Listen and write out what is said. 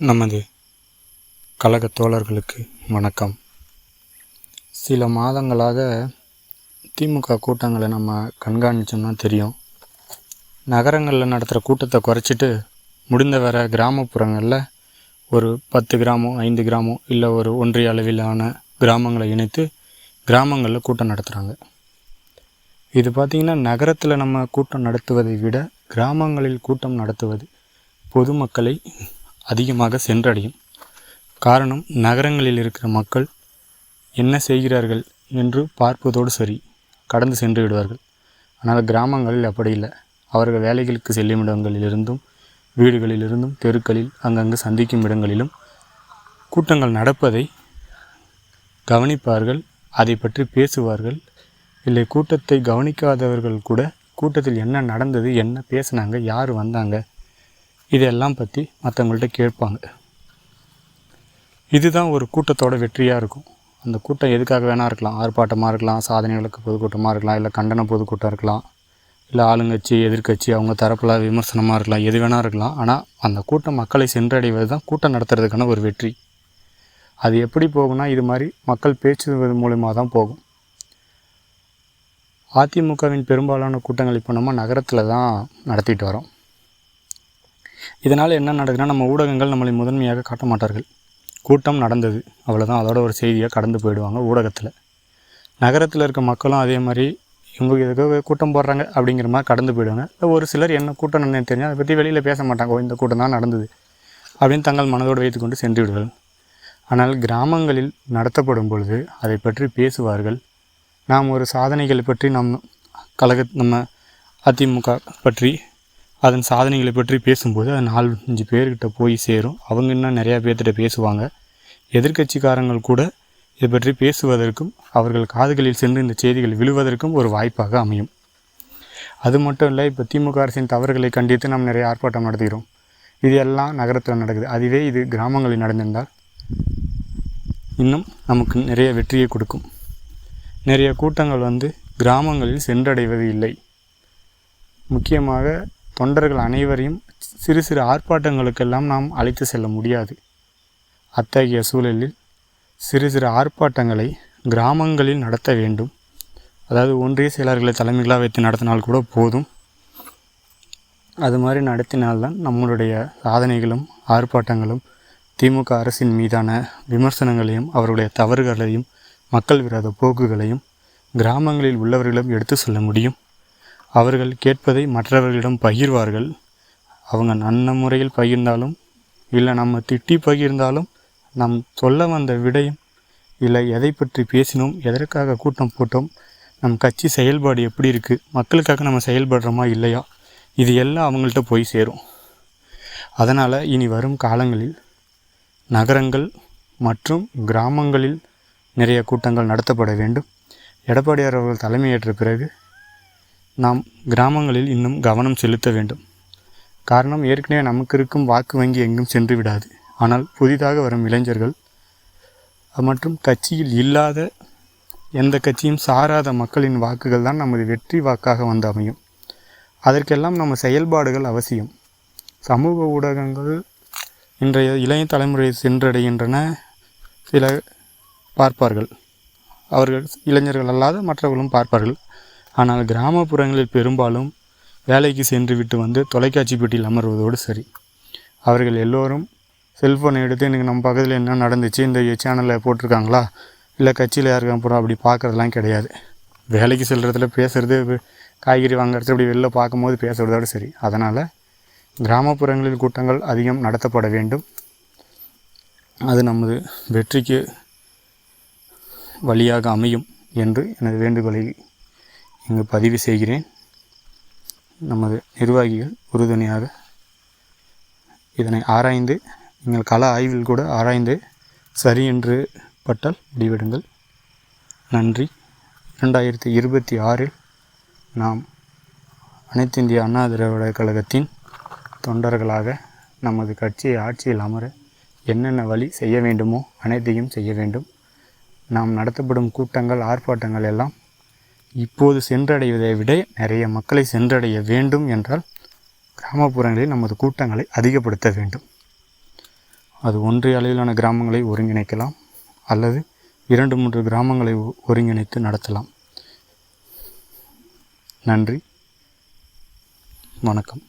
நமது கழக தோழர்களுக்கு வணக்கம். சில மாதங்களாக திமுக கூட்டங்களை நம்ம கண்காணித்தோம்னா தெரியும். நகரங்களில் நடத்துகிற கூட்டத்தை குறைச்சிட்டு முடிந்த வர கிராமப்புறங்களில் ஒரு பத்து கிராமம் ஐந்து கிராமம் இல்லை ஒரு ஒன்றிய அளவிலான கிராமங்களை இணைத்து கிராமங்களில் கூட்டம் நடத்துகிறாங்க இது பார்த்திங்கன்னா நகரத்தில் நம்ம கூட்டம் நடத்துவதை விட கிராமங்களில் கூட்டம் நடத்துவது பொதுமக்களை அதிகமாக சென்றடையும். காரணம் நகரங்களில் இருக்கிற மக்கள் என்ன செய்கிறார்கள் என்று பார்ப்பதோடு சரி கடந்து சென்று விடுவார்கள். ஆனால் கிராமங்களில் அப்படி இல்லை. அவர்கள் வேலைகளுக்கு செல்லும் இடங்களிலிருந்தும் வீடுகளிலிருந்தும் தெருக்களில் அங்கங்கு சந்திக்கும் இடங்களிலும் கூட்டங்கள் நடப்பதை கவனிப்பார்கள் அதை பற்றி பேசுவார்கள். இல்லை கூட்டத்தை கவனிக்காதவர்கள் கூட கூட்டத்தில் என்ன நடந்தது என்ன பேசுனாங்க யார் வந்தாங்க இதெல்லாம் பற்றி மற்றவங்கள்ட்ட கேட்பாங்க. இதுதான் ஒரு கூட்டத்தோட வெற்றியாக இருக்கும். அந்த கூட்டம் எதுக்காக வேணால் இருக்கலாம். ஆர்ப்பாட்டமாக இருக்கலாம் சாதனைகளுக்கு பொதுக்கூட்டமாக இருக்கலாம் இல்லை கண்டன பொதுக்கூட்டம் இருக்கலாம் இல்லை ஆளுங்கட்சி எதிர்கட்சி அவங்க தரப்பில் விமர்சனமாக இருக்கலாம் எது வேணால் இருக்கலாம். ஆனால் அந்த கூட்டம் மக்களை சென்றடைவது தான் கூட்டம் நடத்துறதுக்கான ஒரு வெற்றி. அது எப்படி போகும்னா இது மாதிரி மக்கள் பேச்சுவது மூலிமா தான் போகும். அதிமுகவின் பெரும்பாலான கூட்டங்கள் இப்போ நம்ம நகரத்தில் தான் நடத்திட்டு வரோம் இதனால் என்ன நடக்குதுன்னா நம்ம ஊடகங்கள் நம்மளை முதன்மையாக காட்ட மாட்டார்கள். கூட்டம் நடந்தது. அவ்வளோதான் அதோட ஒரு செய்தியாக கடந்து போயிடுவாங்க ஊடகத்தில். நகரத்தில் இருக்க மக்களும் அதே மாதிரி இவங்க எதுக்கோ கூட்டம் போடுறாங்க அப்படிங்கிற மாதிரி கடந்து போயிடுவாங்க. இல்லை ஒரு சிலர் என்ன கூட்டம் நடந்ததுன்னு தெரிஞ்சால் அதை பற்றி வெளியில் பேச மாட்டாங்க. ஓ இந்த கூட்டம் தான் நடந்தது அப்படின்னு தங்கள் மனதோடு வைத்துக்கொண்டு சென்று விடுவார்கள். ஆனால் கிராமங்களில் நடத்தப்படும் பொழுது அதை பற்றி பேசுவார்கள். நாம் ஒரு சாதனைகளை பற்றி நம் கழக நம்ம அதிமுக பற்றி அதன் சாதனைகளை பற்றி பேசும்போது அது நாலஞ்சு பேர்கிட்ட போய் சேரும். அவங்க இன்னும் நிறையா பேர்த்திட்ட பேசுவாங்க. எதிர்கட்சிக்காரங்கள் கூட இதை பற்றி பேசுவதற்கும் அவர்கள் காதுகளில் சென்று இந்த செய்திகள் விழுவதற்கும் ஒரு வாய்ப்பாக அமையும். அது மட்டும் இல்லை இப்போ திமுக அரசின் தவறுகளை கண்டித்து நாம் நிறைய ஆர்ப்பாட்டம் நடத்துகிறோம். இது எல்லாம் நகரத்தில் நடக்குது. அதுவே இது கிராமங்களில் நடந்திருந்தால் இன்னும் நமக்கு நிறைய வெற்றியை கொடுக்கும். நிறைய கூட்டங்கள் வந்து கிராமங்களில் சென்றடைவது இல்லை. முக்கியமாக தொண்டர்கள் அனைவரையும் சிறு சிறு ஆர்ப்பாட்டங்களுக்கெல்லாம் நாம் அழைத்து செல்ல முடியாது. அத்தகைய சூழலில் சிறு சிறு ஆர்ப்பாட்டங்களை கிராமங்களில் நடத்த வேண்டும். அதாவது ஒன்றிய செயலாளர்களை தலைமைகளாக வைத்து நடத்தினால் கூட போதும். அது மாதிரி நடத்தினால்தான் நம்மளுடைய சாதனைகளும் ஆர்ப்பாட்டங்களும் திமுக அரசின் மீதான விமர்சனங்களையும் அவருடைய தவறுகளையும் மக்கள் விரோத போக்குகளையும் கிராமங்களில் உள்ளவர்களும் எடுத்து சொல்ல முடியும். அவர்கள் கேட்பதை மற்றவர்களிடம் பகிர்வார்கள். அவங்க நல்ல முறையில் பகிர்ந்தாலும் இல்லை நம்ம திட்டி பகிர்ந்தாலும் நம் சொல்ல வந்த விடயம் இல்லை எதை பற்றி பேசினோம் எதற்காக கூட்டம் போட்டோம் நம் கட்சி செயல்பாடு எப்படி இருக்குது மக்களுக்காக நம்ம செயல்படுறோமா இல்லையா இது எல்லாம் அவங்கள்ட்ட போய் சேரும். அதனால் இனி வரும் காலங்களில் நகரங்கள் மற்றும் கிராமங்களில் நிறைய கூட்டங்கள் நடத்தப்பட வேண்டும். எடப்பாடியார் அவர்கள் தலைமையேற்ற பிறகு நாம் கிராமங்களில் இன்னும் கவனம் செலுத்த வேண்டும். காரணம் ஏற்கனவே நமக்கு இருக்கும் வாக்கு வங்கி எங்கும் சென்று விடாது. ஆனால் புதிதாக வரும் இளைஞர்கள் மற்றும் கட்சியில் இல்லாத எந்த கட்சியும் சாராத மக்களின் வாக்குகள் தான் நமது வெற்றி வாக்காக வந்து அமையும். அதற்கெல்லாம் நம்ம செயல்பாடுகள் அவசியம். சமூக ஊடகங்கள் இன்றைய இளைய தலைமுறை சென்றடைகின்றன சில பார்ப்பார்கள். அவர்கள் இளைஞர்கள் அல்லாத மற்றவர்களும் பார்ப்பார்கள். ஆனால் கிராமப்புறங்களில் பெரும்பாலும் வேலைக்கு சென்று விட்டு வந்து தொலைக்காட்சி பெட்டியில் அமர்வதோடு சரி. அவர்கள் எல்லோரும் செல்ஃபோனை எடுத்து எனக்கு நம்ம பக்கத்தில் என்ன நடந்துச்சு? இந்த சேனலில் போட்டிருக்காங்களா? இல்லை கட்சியில் யாருக்கா போகிறோம் அப்படி பார்க்குறதுலாம் கிடையாது. வேலைக்கு செல்கிறதுல பேசுகிறது காய்கறி வாங்குறது அப்படி வெளில பார்க்கும்போது பேசுகிறதோடு சரி. அதனால் கிராமப்புறங்களில் கூட்டங்கள் அதிகம் நடத்தப்பட வேண்டும். அது நமது வெற்றிக்கு வழியாக அமையும் என்று எனது வேண்டுகோளை இங்கு பதிவு செய்கிறேன். நமது நிர்வாகிகள் உறுதுணையாக இதனை ஆராய்ந்து நீங்கள் கள ஆய்வில் கூட ஆராய்ந்து சரி என்று பட்டால் முடிவெடுங்கள். நன்றி. இரண்டாயிரத்தி இருபத்தி ஆறில் நாம் அனைத்து இந்திய அண்ணா திராவிட கழகத்தின் தொண்டர்களாக நமது கட்சியை ஆட்சியில் அமர என்னென்ன வழி செய்ய வேண்டுமோ அனைத்தையும் செய்ய வேண்டும். நாம் நடத்தப்படும் கூட்டங்கள் ஆர்ப்பாட்டங்கள் எல்லாம் இப்போது சென்றடைவதை விட நிறைய மக்களை சென்றடைய வேண்டும் என்றால் கிராமப்புறங்களில் நமது கூட்டங்களை அதிகப்படுத்த வேண்டும். அது ஒன்றிய அளவிலான கிராமங்களை ஒருங்கிணைக்கலாம் அல்லது இரண்டு மூன்று கிராமங்களை ஒ- ஒருங்கிணைத்து நடத்தலாம். நன்றி. வணக்கம்.